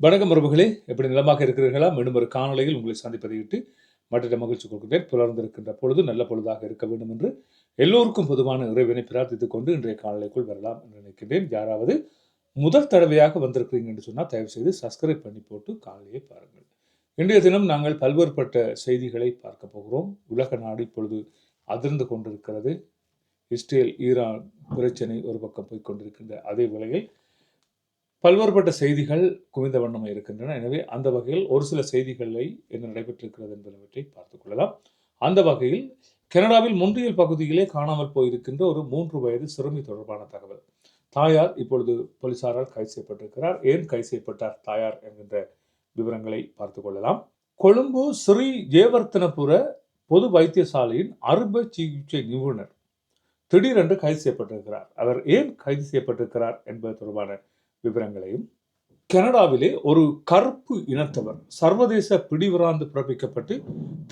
வணக்கம் உறவுகளே எப்படி நிலமாக இருக்கிறீர்களா? மீண்டும் ஒரு காணொலியில் உங்களை சந்திப்பதை விட்டு மற்ற மகிழ்ச்சி கொடுக்கிறேன். புலர்ந்திருக்கின்ற பொழுது நல்ல பொழுதாக இருக்க வேண்டும் என்று எல்லோருக்கும் பொதுவான இறைவனை பிரார்த்தித்துக் கொண்டு இன்றைய காணொலிக்குள் வரலாம் என்று நினைக்கின்றேன். யாராவது முதல் தடவையாக வந்திருக்கிறீங்க என்று சொன்னால் தயவு செய்து சப்ஸ்கிரைப் பண்ணி போட்டு காலையை பாருங்கள். இன்றைய தினம் நாங்கள் பல்வேறுபட்ட செய்திகளை பார்க்க போகிறோம். உலக நாடு இப்பொழுது அதிர்ந்து கொண்டிருக்கிறது. இஸ்ரேல் ஈரான் பிரச்சனை ஒரு பக்கம் போய் கொண்டிருக்கின்ற அதே வேளையில் பல்வேறுபட்ட செய்திகள் குவிந்த வண்ணம் இருக்கின்றன. எனவே அந்த வகையில் ஒரு சில செய்திகளை என்ன நடைபெற்றிருக்கிறது என்பனவற்றை பார்த்துக் கொள்ளலாம். அந்த வகையில் கனடாவில் முன்றியல் பகுதியிலே காணாமல் போயிருக்கின்ற ஒரு மூன்று வயது சிறுமி தொடர்பான தகவல். தாயார் இப்பொழுது போலீசாரால் கைது செய்யப்பட்டிருக்கிறார். ஏன் கைது செய்யப்பட்டார் தாயார் என்கின்ற விவரங்களை பார்த்துக் கொள்ளலாம். கொழும்பு ஸ்ரீ ஜெயவர்த்தனபுர பொது வைத்தியசாலையின் அறுவை சிகிச்சை நிபுணர் திடீரென்று கைது செய்யப்பட்டிருக்கிறார். அவர் ஏன் கைது செய்யப்பட்டிருக்கிறார் என்பது தொடர்பான விவரங்களையும். கனடாவிலே ஒரு கருப்பு இனத்தவர் சர்வதேச பிடிவராந்து பிறப்பிக்கப்பட்டு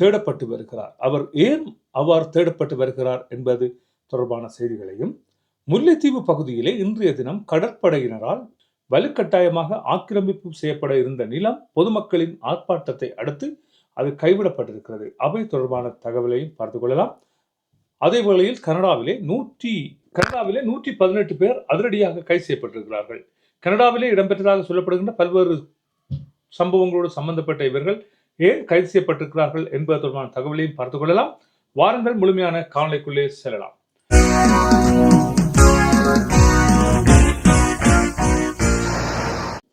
தேடப்பட்டு வருகிறார். அவர் ஏன் அவ்வாறு தேடப்பட்டு வருகிறார் என்பது தொடர்பான செய்திகளையும் முல்லைத்தீவு பகுதியிலே இன்றைய தினம் கடற்படையினரால் வலுக்கட்டாயமாக ஆக்கிரமிப்பு செய்யப்பட இருந்த நிலம் பொதுமக்களின் ஆர்ப்பாட்டத்தை அடுத்து அது கைவிடப்பட்டிருக்கிறது. அவை தொடர்பான தகவலையும் பார்த்துக் கொள்ளலாம். அதே வேளையில் கனடாவிலே நூற்றி கனடாவிலே நூற்றி பதினெட்டு பேர் அதிரடியாக கை செய்யப்பட்டிருக்கிறார்கள். கனடாவிலே இடம்பெற்றதாக சொல்லப்படுகின்ற பல்வேறு சம்பவங்களோடு சம்பந்தப்பட்ட இவர்கள் ஏன் கைது செய்யப்பட்டிருக்கிறார்கள் என்பது தொடர்பான தகவலையும் பார்த்துக் கொள்ளலாம். வாருங்கள் முழுமையான காணொலிக்குள்ளே செல்லலாம்.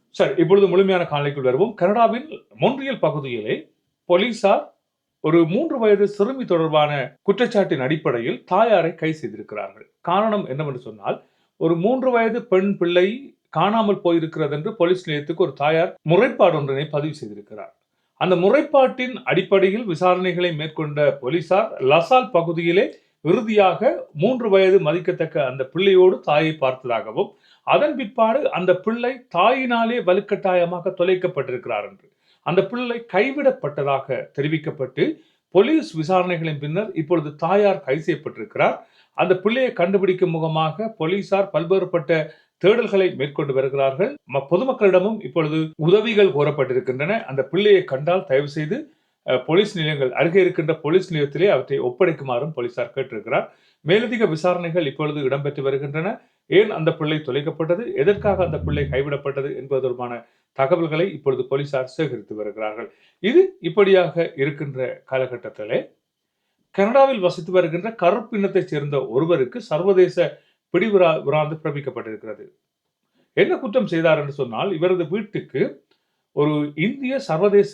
சரி இப்பொழுது முழுமையான காணொலிக்குள் வருவோம். கனடாவின் மொன்றியல் பகுதியிலே போலீசார் ஒரு மூன்று வயது சிறுமி தொடர்பான குற்றச்சாட்டின் அடிப்படையில் தாயாரை கைது செய்திருக்கிறார்கள். காரணம் என்னவென்று சொன்னால் ஒரு மூன்று வயது பெண் பிள்ளை காணாமல் போயிருக்கிறது என்று போலீஸ் நிலையத்துக்கு ஒரு தாயார் முறைப்பாடு ஒன்றினை பதிவு செய்திருக்கிறார். அந்த முறைப்பாட்டின் அடிப்படையில் விசாரணைகளை மேற்கொண்ட போலீசார் லசால் பகுதியிலே இறுதியாக மூன்று வயது மதிக்கத்தக்க அந்த பிள்ளையோடு தாயை பார்த்ததாகவும் அதன் பிற்பாடு அந்த பிள்ளை தாயினாலே வலுக்கட்டாயமாக தொலைக்கப்பட்டிருக்கிறார் என்று. அந்த பிள்ளை கைவிடப்பட்டதாக தெரிவிக்கப்பட்டு போலீஸ் விசாரணைகளின் பின்னர் இப்பொழுது தாயார் கைது செய்யப்பட்டிருக்கிறார். அந்த பிள்ளையை கண்டுபிடிக்கும் முகமாக போலீசார் பல்வேறுபட்ட தேடல்களை மேற்கொண்டு வருகிறார்கள். ம- பொதுமக்களிடமும் இப்பொழுது உதவிகள் கோரப்பட்டிருக்கின்றன. அந்த பிள்ளையை கண்டால் தயவு செய்து போலீஸ் நிலையங்கள் அருகே இருக்கின்ற போலீஸ் நிலையத்திலே அவற்றை ஒப்படைக்குமாறும் போலீசார் கேட்டிருக்கிறார். மேலதிக விசாரணைகள் இப்பொழுது இடம்பெற்று வருகின்றன. ஏன் அந்த பிள்ளை தொலைக்கப்பட்டது? எதற்காக அந்த பிள்ளை கைவிடப்பட்டது என்பது தொடர்பான தகவல்களை இப்பொழுது போலீசார் சேகரித்து வருகிறார்கள். இது இப்படியாக இருக்கின்ற காலகட்டத்திலே கனடாவில் வசித்து வருகின்ற கருப்பு இனத்தைச் சேர்ந்த ஒருவருக்கு சர்வதேச பிடிவிரா விராந்து பிறப்பிக்கப்பட்டிருக்கிறது. என்ன குற்றம் செய்தார் என்று சொன்னால் இவரது வீட்டுக்கு ஒரு இந்திய சர்வதேச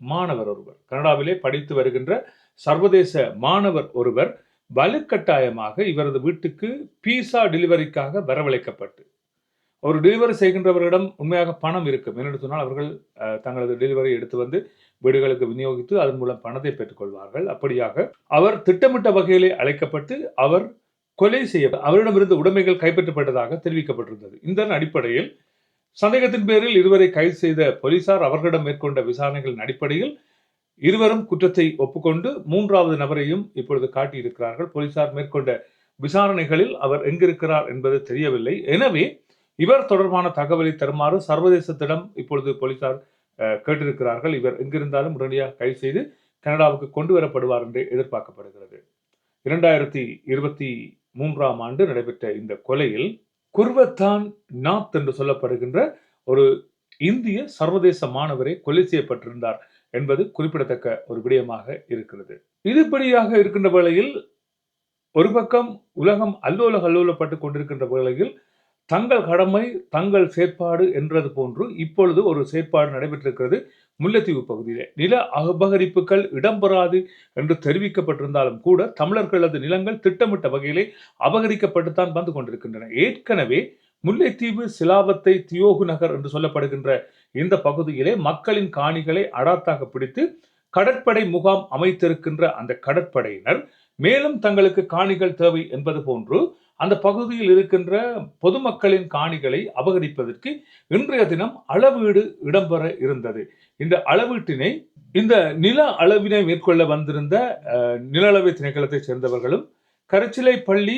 மாணவர் ஒருவர் கனடாவிலே படித்து வருகின்ற சர்வதேச மாணவர் ஒருவர் வலுக்கட்டாயமாக இவரது வீட்டுக்கு பீஸா டெலிவரிக்காக வரவழைக்கப்பட்டு ஒரு டெலிவரி செய்கின்றவர்களிடம் உண்மையாக பணம் இருக்கும். என்று சொன்னால் அவர்கள் தங்களது டெலிவரி எடுத்து வந்து வீடுகளுக்கு விநியோகித்து அதன் மூலம் பணத்தை பெற்றுக்கொள்வார்கள். அப்படியாக அவர் திட்டமிட்ட வகையிலே அழைக்கப்பட்டு அவர் கொலை செய்ய அவரிடமிருந்து உடைமைகள் கைப்பற்றப்பட்டதாக தெரிவிக்கப்பட்டிருந்தது. இந்த அடிப்படையில் சந்தேகத்தின் பேரில் இருவரை கைது செய்த போலீசார் அவர்களிடம் மேற்கொண்ட விசாரணைகளின் அடிப்படையில் இருவரும் குற்றத்தை ஒப்புக்கொண்டு மூன்றாவது நபரையும் இப்பொழுது காட்டியிருக்கிறார்கள். போலீசார் மேற்கொண்ட விசாரணைகளில் அவர் எங்கிருக்கிறார் என்பது தெரியவில்லை. எனவே இவர் தொடர்பான தகவலை தருமாறு சர்வதேசத்திடம் இப்பொழுது போலீசார் அஹ், கேட்டிருக்கிறார்கள். இவர் எங்கிருந்தாலும் உடனடியாக கைது செய்து கனடாவுக்கு கொண்டு வரப்படுவார் என்று எதிர்பார்க்கப்படுகிறது. இரண்டாயிரத்தி இருபத்தி மூன்றாம் ஆண்டு நடைபெற்ற இந்த கொலையில் குர்வத்தான் நாத் என்று சொல்லப்படுகின்ற ஒரு இந்திய சர்வதேச மாணவரை கொலை செய்யப்பட்டிருந்தார் என்பது குறிப்பிடத்தக்க ஒரு விடயமாக இருக்கிறது. இதுபடியாக இருக்கின்ற வேளையில் ஒரு பக்கம் உலகம் அல்லோல அல்லோலப்பட்டு கொண்டிருக்கின்ற வேளையில் தங்கள் கடமை தங்கள் செயற்பாடு என்றது போன்று இப்பொழுது ஒரு செயற்பாடு நடைபெற்றிருக்கிறது முல்லைத்தீவு பகுதியிலே. நில அபகரிப்புகள் இடம்பெறாது என்று தெரிவிக்கப்பட்டிருந்தாலும் கூட தமிழர்களது நிலங்கள் திட்டமிட்ட வகையிலே அபகரிக்கப்பட்டுத்தான் வந்து கொண்டிருக்கின்றன. ஏற்கனவே முல்லைத்தீவு சிலாவத்தை தியோகு நகர் என்று சொல்லப்படுகின்ற இந்த பகுதியிலே மக்களின் காணிகளை அடாத்தாக பிடித்து கடற்படை முகாம் அமைத்திருக்கின்ற அந்த கடற்படையினர் மேலும் தங்களுக்கு காணிகள் தேவை என்பது போன்று அந்த பகுதியில் இருக்கின்ற பொதுமக்களின் காணிகளை அபகரிப்பதற்கு இன்றைய தினம் அளவீடு இடம்பெற இருந்தது. இந்த அளவீட்டினை இந்த நில அளவினை மேற்கொள்ள வந்திருந்த நில அளவை திணைக்களத்தைச் சேர்ந்தவர்களும் கரைச்சிலை பள்ளி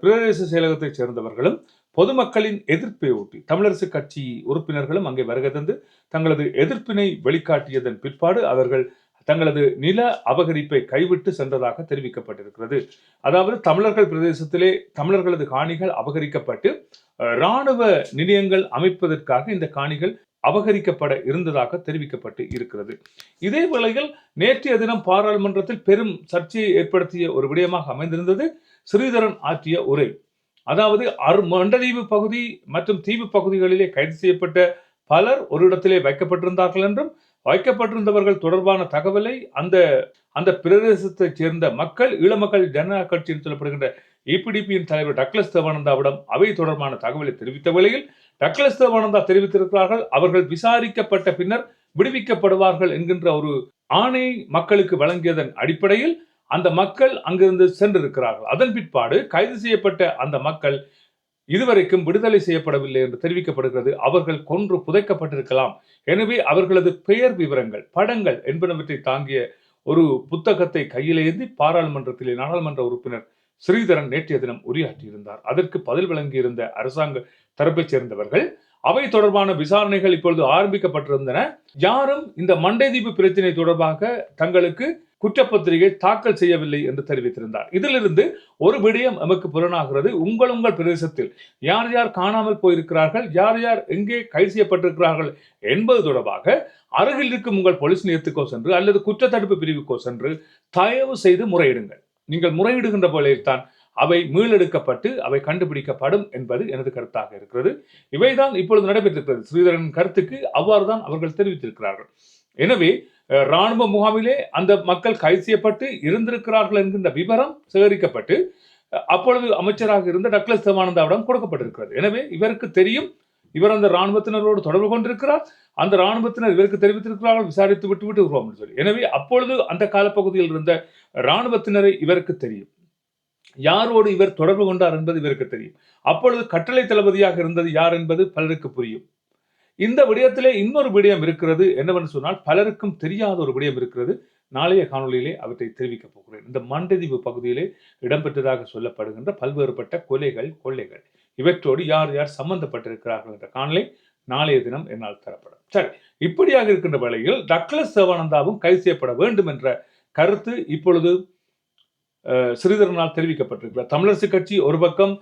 பிரதேச செயலகத்தைச் சேர்ந்தவர்களும் பொதுமக்களின் எதிர்ப்பை ஒட்டி தமிழரசு கட்சி உறுப்பினர்களும் அங்கே வருகை தந்து தங்களது எதிர்ப்பினை வெளிக்காட்டியதன் பிற்பாடு அவர்கள் தங்களது நில அபகரிப்பை கைவிட்டு சென்றதாக தெரிவிக்கப்பட்டிருக்கிறது. அதாவது தமிழர்கள் பிரதேசத்திலே தமிழர்களது காணிகள் அபகரிக்கப்பட்டு இராணுவ நிலையங்கள் அமைப்பதற்காக இந்த காணிகள் அபகரிக்கப்பட இருந்ததாக தெரிவிக்கப்பட்டு இருக்கிறது. இதே வேளையில் நேற்றைய தினம் பாராளுமன்றத்தில் பெரும் சர்ச்சையை ஏற்படுத்திய ஒரு விடயமாக அமைந்திருந்தது ஸ்ரீதரன் ஆற்றிய உரை. அதாவது அரு மண்டதீவு பகுதி மற்றும் தீவு பகுதிகளிலே கைது செய்யப்பட்ட பலர் ஒரு இடத்திலே வைக்கப்பட்டிருந்தார்கள் என்றும் வைக்கப்பட்டிருந்தவர்கள் தொடர்பான தகவலை அந்த அந்த பிரதேசத்தைச் சேர்ந்த மக்கள் ஈழமக்கள் ஜனநாயக கட்சியின் சொல்லப்படுகின்ற இபிடிபியின் தலைவர் டக்ளஸ் தேவானந்தாவிடம் அவை தொடர்பான தகவலை தெரிவித்த வேளையில் டக்ளஸ் தேவானந்தா தெரிவித்திருக்கிறார்கள். அவர்கள் விசாரிக்கப்பட்ட பின்னர் விடுவிக்கப்படுவார்கள் என்கின்ற ஒரு ஆணை மக்களுக்கு வழங்கியதன் அடிப்படையில் அந்த மக்கள் அங்கிருந்து சென்றிருக்கிறார்கள். அதன் பிற்பாடு கைது செய்யப்பட்ட அந்த மக்கள் இதுவரைக்கும் விடுதலை செய்யப்படவில்லை என்று தெரிவிக்கப்படுகிறது. அவர்கள் கொன்று புதைக்கப்பட்டிருக்கலாம். எனவே அவர்களது பெயர் விவரங்கள் படங்கள் என்பனவற்றை தாங்கிய ஒரு புத்தகத்தை கையிலேந்தி பாராளுமன்றத்தில் பாராளுமன்றத்திலே நாடாளுமன்ற உறுப்பினர் ஸ்ரீதரன் நேற்றைய தினம் உரையாற்றியிருந்தார். அதற்கு பதில் வழங்கியிருந்த அரசாங்க தரப்பைச் சேர்ந்தவர்கள் அவை தொடர்பான விசாரணைகள் இப்பொழுது ஆரம்பிக்கப்பட்டிருந்தன. யாரும் இந்த மண்டை தீபு பிரச்சினை தொடர்பாக தங்களுக்கு குற்றப்பத்திரிகை தாக்கல் செய்யவில்லை என்று தெரிவித்திருந்தார். இதிலிருந்து ஒரு விடயம் நமக்கு புலனாகிறது. உங்கள் உங்கள் பிரதேசத்தில் யார் யார் காணாமல் போயிருக்கிறார்கள்? யார் யார் எங்கே கைது செய்யப்பட்டிருக்கிறார்கள் என்பது தொடர்பாக அருகில் இருக்கும் உங்கள் போலீஸ் நிலையத்துக்கோ சென்று அல்லது குற்றத்தடுப்பு பிரிவுக்கோ சென்று தயவு செய்து முறையிடுங்கள். நீங்கள் முறையிடுகின்ற வேளையில் தான் அவை மீளெடுக்கப்பட்டு அவை கண்டுபிடிக்கப்படும் என்பது எனது கருத்தாக இருக்கிறது. இவைதான் இப்பொழுது நடைபெற்றிருக்கிறது. ஸ்ரீதரன் கருத்துக்கு அவ்வாறுதான் அவர்கள் தெரிவித்திருக்கிறார்கள். எனவே ராணுவ முகாமிலே அந்த மக்கள் கைது செய்யப்பட்டு இருந்திருக்கிறார்கள் என்கின்ற விவரம் சேகரிக்கப்பட்டு அப்பொழுது அமைச்சராக இருந்த டக்ளஸ் தேவானந்தாவிடம் கொடுக்கப்பட்டிருக்கிறது. எனவே இவருக்கு தெரியும் இவர் அந்த ராணுவத்தினரோடு தொடர்பு கொண்டிருக்கிறார். அந்த ராணுவத்தினர் இவருக்கு தெரிவித்திருக்கிறார்கள் விசாரித்து விட்டு விட்டு வருவோம் சொல்லி. எனவே அப்பொழுது அந்த காலப்பகுதியில் இருந்த இராணுவத்தினரை இவருக்கு தெரியும். யாரோடு இவர் தொடர்பு கொண்டார் என்பது இவருக்கு தெரியும். அப்பொழுது கட்டளை தளபதியாக இருந்தது யார் என்பது பலருக்கு புரியும். இந்த விடயத்திலே இன்னொரு விடயம் இருக்கிறது என்னவென்று சொன்னால் பலருக்கும் தெரியாத ஒரு விடயம் இருக்கிறது. நாளைய காணொளியிலே அவற்றை தெரிவிக்கப் போகிறேன். இந்த மண்டதீவு பகுதியிலே இடம்பெற்றதாக சொல்லப்படுகின்ற பல்வேறுபட்ட கொலைகள் கொள்ளைகள் இவற்றோடு யார் யார் சம்பந்தப்பட்டிருக்கிறார்கள் என்ற காணொளி நாளைய தினம் என்னால் தரப்படும். சரி இப்படியாக இருக்கின்ற வேளையில் டக்ளஸ் தேவானந்தாவும் கைது செய்யப்பட வேண்டும் என்ற கருத்து இப்பொழுது அஹ், ஸ்ரீதரனால் தெரிவிக்கப்பட்டிருக்கிறார் தமிழரசு கட்சி ஒரு பக்கம்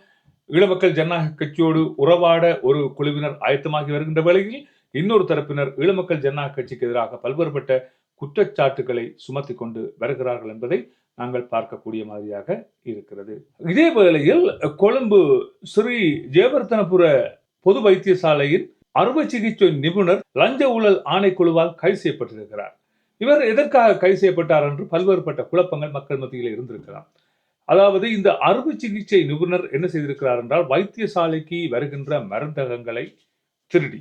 ஈழமக்கள் ஜனநாயக கட்சியோடு உறவாட ஒரு குழுவினர் ஆயத்தமாகி வருகின்ற வேளையில் இன்னொரு தரப்பினர் ஈழமக்கள் ஜனநாயக கட்சிக்கு எதிராக பல்வேறுபட்ட குற்றச்சாட்டுகளை சுமத்தி கொண்டு வருகிறார்கள் என்பதை நாங்கள் பார்க்கக்கூடிய மாதிரியாக இருக்கிறது. இதே வேளையில் கொழும்பு ஸ்ரீ ஜெயவர்த்தனபுர பொது வைத்தியசாலையின் அறுவை சிகிச்சை நிபுணர் லஞ்ச ஊழல் ஆணைக்குழுவால் கைது செய்யப்பட்டிருக்கிறார். இவர் எதற்காக கைது செய்யப்பட்டார் என்று பல்வேறுபட்ட குழப்பங்கள் மக்கள் மத்தியில் இருந்திருக்கலாம். அதாவது இந்த அறுவை சிகிச்சை நிபுணர் என்ன செய்திருக்கிறார் என்றால் வைத்தியசாலைக்கு வருகின்ற மருந்தகங்களை திருடி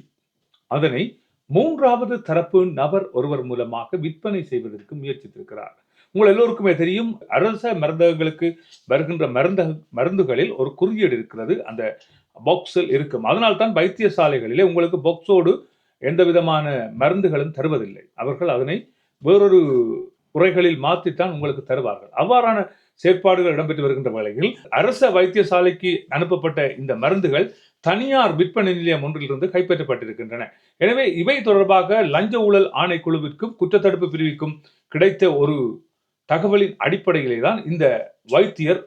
அதனை மூன்றாவது தரப்பு நபர் ஒருவர் மூலமாக விற்பனை செய்வதற்கு முயற்சித்திருக்கிறார். உங்கள் எல்லோருக்குமே தெரியும் அரச மருந்தகங்களுக்கு வருகின்ற மருந்த மருந்துகளில் ஒரு குறியீடு இருக்கிறது அந்த பாக்ஸில் இருக்கும். அதனால் தான் வைத்தியசாலைகளிலே உங்களுக்கு பாக்ஸோடு எந்த விதமான மருந்துகளும் தருவதில்லை. அவர்கள் அதனை வேறொரு முறைகளில் மாற்றித்தான் உங்களுக்கு தருவார்கள். அவ்வாறான செயற்பாடுகள் இடம்பெற்று வருகின்ற வேளையில் அரச வைத்தியசாலைக்கு அனுப்பப்பட்ட இந்த மருந்துகள் தனியார் விற்பனை நிலையம் ஒன்றிலிருந்து கைப்பற்றப்பட்டிருக்கின்றன. எனவே இவை தொடர்பாக லஞ்ச ஊழல் ஆணைக்குழுவிற்கும் குற்றத்தடுப்பு பிரிவிற்கும் கிடைத்த ஒரு தகவலின் அடிப்படையிலே தான் இந்த வைத்தியர்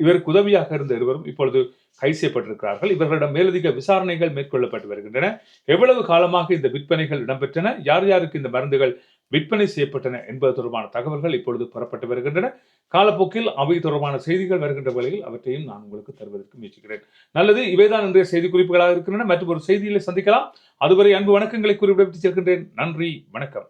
இவருக்கு உதவியாக இருந்த இருவரும் இப்பொழுது கைது செய்யப்பட்டிருக்கிறார்கள். இவர்களிடம் மேலதிக விசாரணைகள் மேற்கொள்ளப்பட்டு வருகின்றன. எவ்வளவு காலமாக இந்த விற்பனைகள் இடம்பெற்றன? யார் யாருக்கு இந்த மருந்துகள் விற்பனை செய்யப்பட்டன என்பது தொடர்பான தகவல்கள் இப்பொழுது பெறப்பட்டு வருகின்றன. காலப்போக்கில் அவை தொடர்பான செய்திகள் வருகின்ற வேளையில் அவற்றையும் நான் உங்களுக்கு தருவதற்கு முயற்சிக்கிறேன். நல்லது இவைதான் இன்றைய செய்தி குறிப்புகளாக இருக்கின்றன. மற்றும் ஒரு செய்தியிலே சந்திக்கலாம். அதுவரை அன்பு வணக்கங்களை குறிப்பிட்டு செல்கின்றேன். நன்றி வணக்கம்.